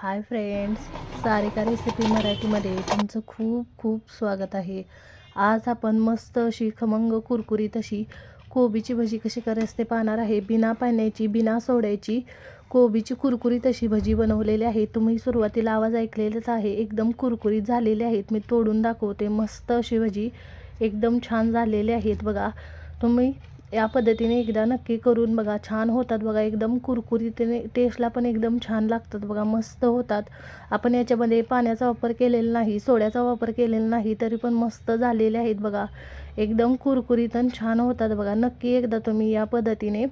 Hi friends Sarika recipe मराठीमध्ये. तुमचं खूप खूप स्वागत आहे. आज आपण मस्त अशी खमंग कुरकुरीत अशी कोबीची भजी कशी करायची ते पाहणार आहे. बिना पाण्याची बिना सोड्याची कोबीची कुरकुरीत अशी भजी बनवलेली आहे. तुम्ही सुरुवातीला आवाज ऐकलेलाच आहे. एकदम कुरकुरीत झालेले आहेत. मी तोडून दाखवते. मस्त अशी भजी एकदम छान झालेले आहेत बघा. तुम्ही या पद्धतीने एकदा नक्की करून बघा. छान होतात बघा. एकदम कुरकुरीतने टेस्टला पण एकदम छान लागतात बघा. मस्त होतात. आपण याच्यामध्ये पाण्याचा वापर केलेला नाही सोड्याचा वापर केलेला नाही तरी पण मस्त झालेले आहेत बघा. एकदम कुरकुरीत आणि छान होतात बघा. नक्की एकदा तुम्ही या पद्धतीने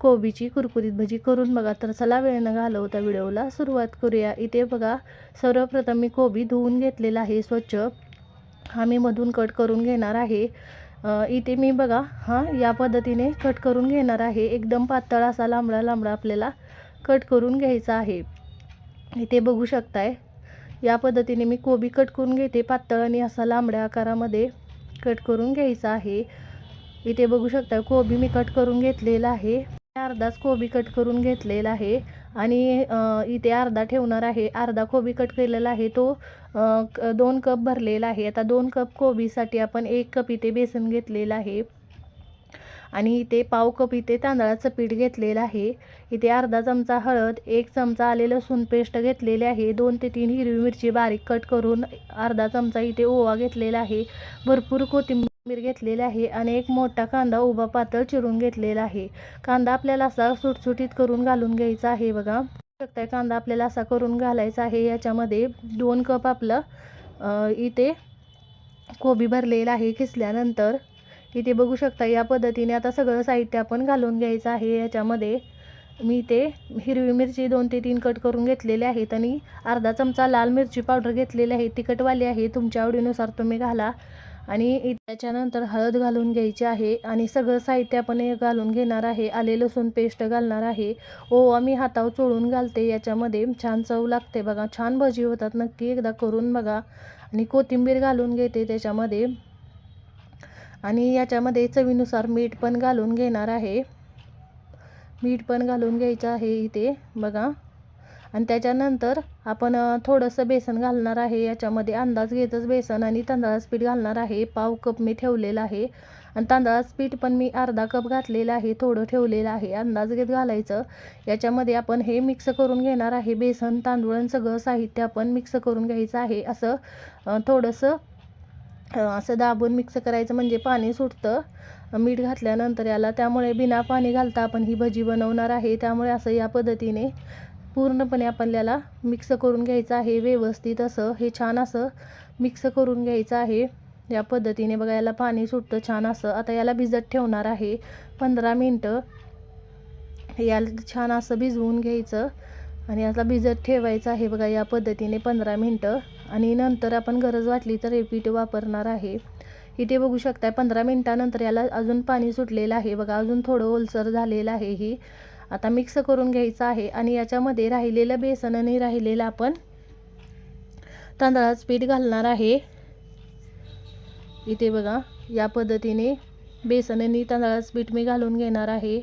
कोबीची कुरकुरीत भजी करून बघा. तर चला वेळ न घालवता व्हिडिओला सुरुवात करूया. इथे बघा सर्वप्रथम मी कोबी धुवून घेतलेला आहे स्वच्छ. हा मी मधून कट करून घेणार आहे. इथे मी बघा हां या पद्धतीने कट करून घेणार आहे. एकदम पातळ असा लांबडा लांबडा आपल्याला कट करून घ्यायचा आहे. इथे बघू शकताय या पद्धतीने मी कोबी कट करून घेते. पातळ आणि असा लांबड्या आकारामध्ये कट करून घ्यायचा आहे. इथे बघू शकता कोबी मी कट करून घेतलेला आहे. अर्धाच कोबी कट करून घेतलेला आहे. आणि इथे अर्धा ठेवणार आहे. अर्धा कोबी कट केलेला आहे. तो दोन कप भरलेला आहे. आता दोन कप कोबीसाठी आपण एक कप इथे बेसन घेतलेलं आहे. आणि इथे पाव कप इथे तांदळाचं पीठ घेतलेलं आहे. इथे अर्धा चमचा हळद एक चमचा आले लसूण पेस्ट घेतलेले आहे. दोन ते तीन हिरवी मिरची बारीक कट करून अर्धा चमचा इथे ओवा घेतलेला आहे. भरपूर कोथिंबीर घेतलेली आहे आणि एक मोठा कांदा उभा पातळ चिरून घेतलेला आहे. कांदा आपल्याला असा सुटसुटीत करून घालून घ्यायचा आहे बघा. शकताय कांदा आपल्याला असा करून घालायचा आहे. याच्यामध्ये दोन कप आपलं इथे कोबी भरलेला आहे किसल्यानंतर. इथे बघू शकता या पद्धतीने आता सगळं साहित्य आपण घालून घ्यायचं आहे. याच्यामध्ये मी ते हिरवी मिरची दोन ते तीन कट करून घेतलेले आहेत आणि अर्धा चमचा लाल मिरची पावडर घेतलेली आहे. तिखटवाली आहे. तुमच्या आवडीनुसार तुम्ही घाला. आणि त्याच्यानंतर हळद घालून घ्यायची आहे आणि सगळं साहित्य आपण घालून घेणार आहे. आले लसूण पेस्ट घालणार आहे. ओवा मी हातावर चोळून घालते. याच्यामध्ये छान चव लागते बघा. छान भजी होतात. नक्की एकदा करून बघा. आणि कोथिंबीर घालून घेते त्याच्यामध्ये. आणि याच्यामध्ये चवीनुसार मीठ पण घालून घेणार आहे. मीठ पण घालून घ्यायचं आहे इथे. बघा. आणि त्याच्यानंतर आपण थोडंसं बेसन घालणार आहे. याच्यामध्ये अंदाज घेतच बेसन आणि तांदळाचं पीठ घालणार आहे. पाव कप मी ठेवलेलं आहे. आणि तांदळाचं पीठ पण मी अर्धा कप घातलेलं आहे. थोडं ठेवलेलं आहे. अंदाज घेत घालायचं. याच्यामध्ये आपण हे मिक्स करून घेणार आहे. बेसन तांदूळ आणि सगळं साहित्य आपण मिक्स करून घ्यायचं आहे. असं थोडंसं असं दाबून मिक्स करायचं म्हणजे पाणी सुटतं. मीठ घातल्यानंतर याला त्यामुळे बिना पाणी घालता आपण ही भजी बनवणार आहे. त्यामुळे असं या पद्धतीने पूर्णपणे आपल्याला मिक्स करून घ्यायचं आहे व्यवस्थित असं हे छान असं मिक्स करून घ्यायचं आहे. या पद्धतीने बघा याला पाणी सुटतं छान असं. आता याला भिजत ठेवणार आहे पंधरा मिनटं. याला छान असं भिजवून घ्यायचं आणि याला भिजत ठेवायचं आहे बघा या पद्धतीने पंधरा मिनटं. आणि नंतर आपण गरज वाटली तर हे पीठ वापरणार आहे. इथे बघू शकताय पंधरा मिनटानंतर याला अजून पाणी सुटलेलं आहे बघा अजून थोडं ओलसर झालेलं आहे ही. आता मिक्स करून घ्यायचं आहे आणि याच्यामध्ये राहिलेलं बेसन आणि राहिलेलं आपण तांदळाचं पीठ घालणार आहे. इथे बघा या पद्धतीने बेसन आणि तांदळाचं पीठ मी घालून घेणार आहे.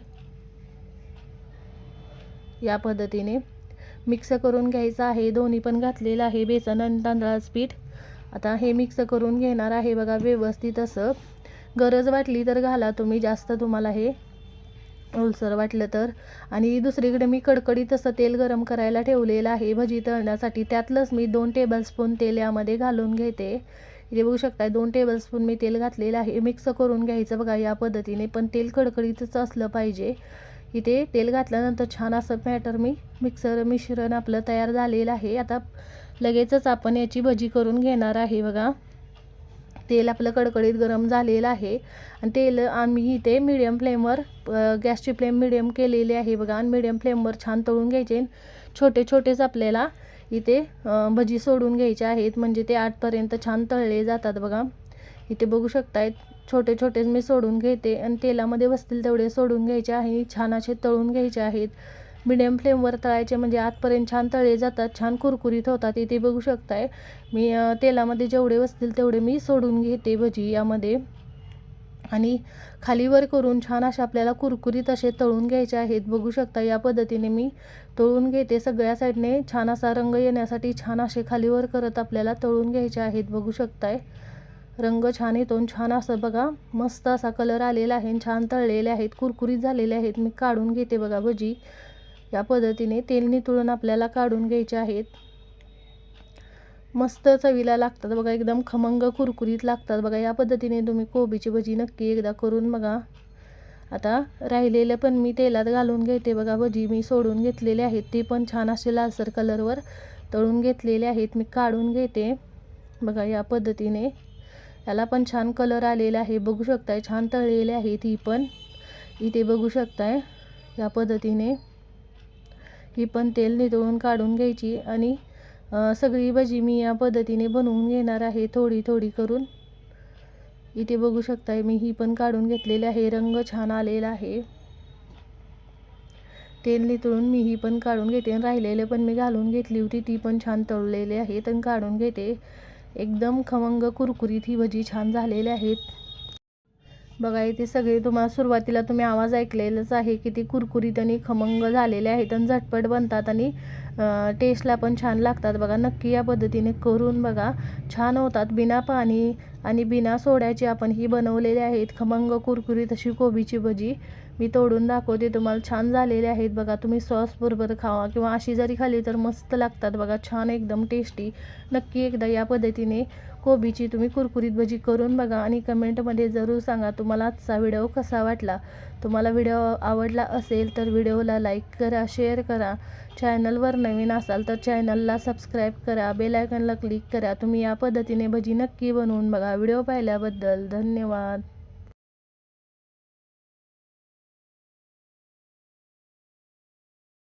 या पद्धतीने मिक्स करून घ्यायचं आहे. दोन्ही पण घातलेलं आहे बेसन आणि तांदळाचं पीठ. आता हे मिक्स करून घेणार आहे बघा व्यवस्थित असं. गरज वाटली तर घाला तुम्ही जास्त तुम्हाला हे ओलसर वाटलं तर. आणि दुसरीकडे मी कडकडीत असं तेल गरम करायला ठेवलेलं आहे. भजी तळण्यासाठी त्यातलंच मी दोन टेबलस्पून तेल यामध्ये घालून घेते. इथे बघू शकता दोन टेबलस्पून मी तेल घातलेलं आहे. मिक्स करून घ्यायचं बघा या पद्धतीने पण तेल कडकडीतच असलं पाहिजे. इथे तेल घातल्यानंतर छान असं मॅटर मी मिक्सर मिश्रण आपलं तयार झालेलं आहे. आता लगेचच आपण याची भजी करून घेणार आहे बघा. तेल आपलं कडकडीत गरम झालेलं आहे. आणि तेल आम्ही इथे मिडियम फ्लेमवर गॅसची फ्लेम मिडियम केलेली आहे बघा. आणि मिडियम फ्लेमवर छान तळून घ्यायचे. छोटे छोटेच आपल्याला इथे भजी सोडून घ्यायचे आहेत. म्हणजे ते आठपर्यंत छान तळले जातात बघा. इथे बघू शकतायत छोटे छोटेच मी सोडून घेते. आणि तेलामध्ये बसतील तेवढे सोडून घ्यायचे आहे. छान असे तळून घ्यायचे आहेत. मिडियम फ्लेमवर तळायचे म्हणजे आतपर्यंत छान तळले जातात छान कुरकुरीत होतात. इथे बघू शकताय मी तेलामध्ये जेवढे बसतील तेवढे मी सोडून घेते भजी यामध्ये. आणि खालीवर करून छान असे आपल्याला कुरकुरीत असे तळून घ्यायचे आहेत. बघू शकता या पद्धतीने मी तळून घेते. सगळ्या साईडने छान असा रंग येण्यासाठी छान असे खालीवर करत आपल्याला तळून घ्यायचे आहेत. बघू शकताय रंग छान येतो आणि छान असं बघा मस्त असा कलर आलेला आहे छान तळलेले आहेत कुरकुरीत झालेले आहेत. मी काढून घेते बघा भजी. या पद्धतीने तेल नितळून आपल्याला काढून घ्यायचे आहेत. मस्त चवीला लागतात बघा एकदम खमंग कुरकुरीत लागतात बघा. या पद्धतीने तुम्ही कोबीची भजी नक्की एकदा करून बघा. आता राहिलेलं पण मी तेलात घालून घेते बघा. भजी मी सोडून घेतलेले आहेत. ते पण छान असे लालसर कलरवर तळून घेतलेले आहेत. मी काढून घेते बघा या पद्धतीने. याला पण छान कलर आलेला आहे. बघू शकताय छान तळलेले आहेत ही पण. इथे बघू शकताय या पद्धतीने. ही पण तेल नितळून काढून घ्यायची आणि सगळी भजी मी या पद्धतीने बनवून घेणार आहे थोडी थोडी करून. इथे बघू शकताय मी ही पण काढून घेतलेली आहे रंग छान आलेला आहे. तेल नितळून मी ही पण काढून घेते आणि राहिलेले पण मी घालून घेतली होती ती पण छान तळलेली आहे तर काढून घेते. एकदम खमंग कुरकुरीत ही भजी छान झालेली आहेत. बघा इथे सगळे तुम्हाला सुरुवातीला तुम्ही आवाज ऐकलेलाच आहे की ते कुरकुरीत आणि खमंग झालेले आहेत आणि झटपट बनतात आणि टेस्टला पण छान लागतात. बघा नक्की या पद्धतीने करून बघा. छान होतात. बिना पाणी आणि बिना सोड्याची आपण ही बनवलेली आहेत. खमंग कुरकुरीत अशी कोबीची भजी. मी तोडून दाखवते तुम्हाला छान झालेले आहेत बघा. तुम्ही सॉसबरोबर खावा किंवा अशी जरी खाली तर मस्त लागतात बघा छान एकदम टेस्टी नक्की एकदा या पद्धतीने कोबीची तुम्ही कुरकुरीत भजी करून बघा आणि कमेंटमध्ये जरूर सांगा तुम्हाला आजचा व्हिडिओ कसा वाटला. तुम्हाला व्हिडिओ आवडला असेल तर व्हिडिओला लाईक करा शेअर करा. चॅनलवर नवीन असाल तर चॅनलला सबस्क्राईब करा बेलायकनला क्लिक करा. तुम्ही या पद्धतीने भजी नक्की बनवून बघा. व्हिडिओ पाहिल्याबद्दल धन्यवाद.